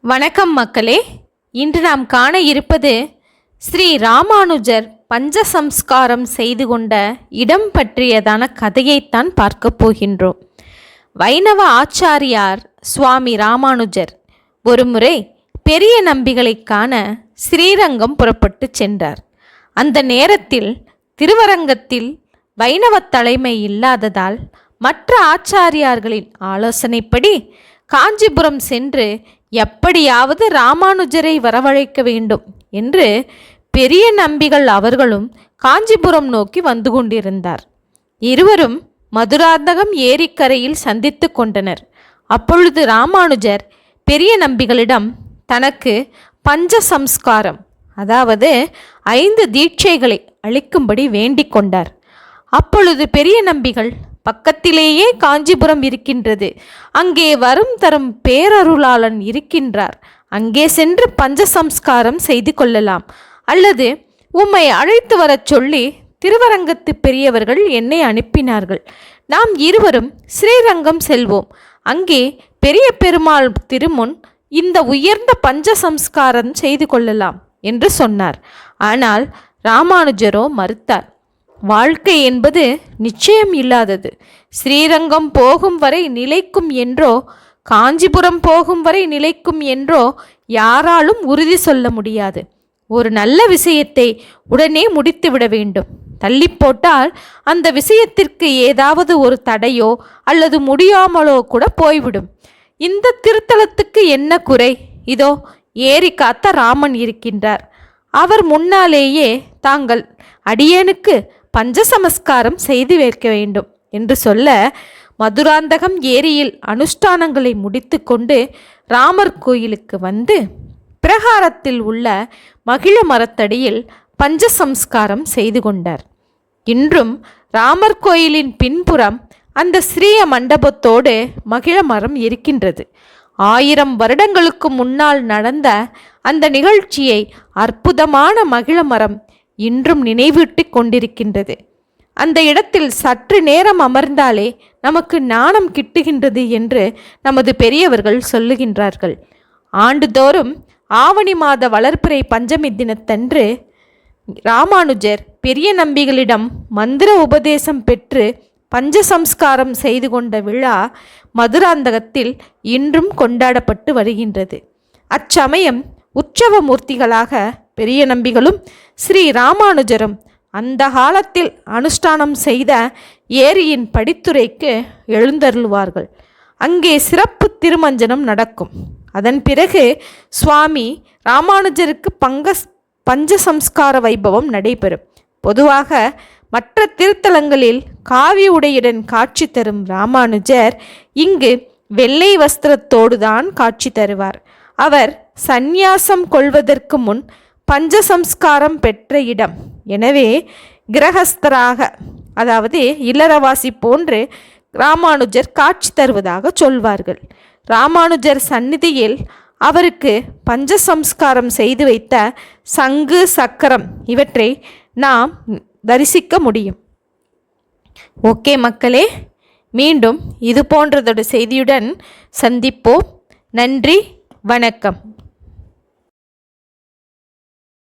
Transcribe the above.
வணக்கம் மக்களே. இன்று நாம் காண இருப்பது ஸ்ரீ ராமானுஜர் பஞ்சசம்ஸ்காரம் செய்து கொண்ட இடம் பற்றியதான கதையைத்தான் பார்க்கப் போகின்றோம். வைணவ ஆச்சாரியார் சுவாமி ராமானுஜர் ஒருமுறை பெரிய நம்பிகளை காண ஸ்ரீரங்கம் புறப்பட்டு சென்றார். அந்த நேரத்தில் திருவரங்கத்தில் வைணவ தலைமை இல்லாததால் மற்ற ஆச்சாரியார்களின் ஆலோசனைப்படி காஞ்சிபுரம் சென்று எப்படியாவது ராமானுஜரை வரவழைக்க வேண்டும் என்று பெரிய நம்பிகள் அவர்களும் காஞ்சிபுரம் நோக்கி வந்து கொண்டிருந்தார். இருவரும் மதுராந்தகம் ஏரிக்கரையில் சந்தித்து கொண்டனர். அப்பொழுது ராமானுஜர் பெரிய நம்பிகளிடம் தனக்கு பஞ்ச சம்ஸ்காரம் அதாவது ஐந்து தீட்சைகளை அளிக்கும்படி வேண்டிக் கொண்டார். அப்பொழுது பெரிய நம்பிகள் பக்கத்திலேயே காஞ்சிபுரம் இருக்கின்றது. அங்கே வரும் தரும் பேரருளாளன் இருக்கின்றார். அங்கே சென்று பஞ்சசம்ஸ்காரம் செய்து கொள்ளலாம். அல்லது உம்மை அழைத்து வரச் சொல்லி திருவரங்கத்து பெரியவர்கள் என்னை அனுப்பினார்கள். நாம் இருவரும் ஸ்ரீரங்கம் செல்வோம். அங்கே பெரிய பெருமாள் திருமுன் இந்த உயர்ந்த பஞ்சசம்ஸ்காரம் செய்து கொள்ளலாம் என்று சொன்னார். ஆனால் ராமானுஜரோ மறுத்தார். வாழ்க்கை என்பது நிச்சயம் இல்லாதது. ஸ்ரீரங்கம் போகும் வரை நிலைக்கும் என்றோ காஞ்சிபுரம் போகும் வரை நிலைக்கும் என்றோ யாராலும் உறுதி சொல்ல முடியாது. ஒரு நல்ல விஷயத்தை உடனே முடித்துவிட வேண்டும். தள்ளி போட்டால் அந்த விஷயத்திற்கு ஏதாவது ஒரு தடையோ அல்லது முடியாமலோ கூட போய்விடும். இந்த திருத்தலத்துக்கு என்ன குறை? இதோ ஏறி காத்த ராமன் இருக்கின்றார். அவர் முன்னாலேயே தாங்கள் அடியேனுக்கு பஞ்சசமஸ்காரம் செய்து வைக்க வேண்டும் என்று சொல்ல மதுராந்தகம் ஏரியில் அனுஷ்டானங்களை முடித்துக்கொண்டு ராமர் கோயிலுக்கு வந்து பிரகாரத்தில் உள்ள மகிழ மரத்தடியில் பஞ்சசம்ஸ்காரம் செய்து கொண்டார். இன்றும் ராமர் கோயிலின் பின்புறம் அந்த ஸ்ரீய மண்டபத்தோடு மகிழ மரம் இருக்கின்றது. ஆயிரம் வருடங்களுக்கு முன்னால் நடந்த அந்த நிகழ்ச்சியை அற்புதமான மகிழ மரம் இன்றும் நினைவூட்டி கொண்டிருக்கின்றது. அந்த இடத்தில் சற்று நேரம் அமர்ந்தாலே நமக்கு ஞானம் கிட்டுகின்றது என்று நமது பெரியவர்கள் சொல்லுகின்றார்கள். ஆண்டுதோறும் ஆவணி மாத வளர்ப்புரை பஞ்சமி தினத்தன்று ராமானுஜர் பெரிய நம்பிகளிடம் மந்திர உபதேசம் பெற்று பஞ்சசம்ஸ்காரம் செய்து கொண்ட விழா மதுராந்தகத்தில் இன்றும் கொண்டாடப்பட்டு வருகின்றது. அச்சமயம் உற்சவ மூர்த்திகளாக பெரிய நம்பிகளும் ஸ்ரீ ராமானுஜரும் அந்த காலத்தில் அனுஷ்டானம் செய்த ஏரியின் படித்துறைக்கு எழுந்தருள்வார்கள். அங்கே சிறப்பு திருமஞ்சனம் நடக்கும். அதன் பிறகு சுவாமி ராமானுஜருக்கு பங்க பஞ்சசம்ஸ்கார வைபவம் நடைபெறும். பொதுவாக மற்ற திருத்தலங்களில் காவி உடையுடன் காட்சி தரும் ராமானுஜர் இங்கு வெள்ளை வஸ்திரத்தோடுதான் காட்சி தருவார். அவர் சந்நியாசம் கொள்வதற்கு முன் பஞ்சசம்ஸ்காரம் பெற்ற இடம். எனவே கிரகஸ்தராக அதாவது இல்லறவாசி போன்று ராமானுஜர் காட்சி தருவதாக சொல்வார்கள். ராமானுஜர் சந்நிதியில் அவருக்கு பஞ்சசம்ஸ்காரம் செய்து வைத்த சங்கு சக்கரம் இவற்றை நாம் தரிசிக்க முடியும். ஓகே மக்களே மீண்டும் இது போன்றதொரு செய்தியுடன் சந்திப்போம். நன்றி வணக்கம்.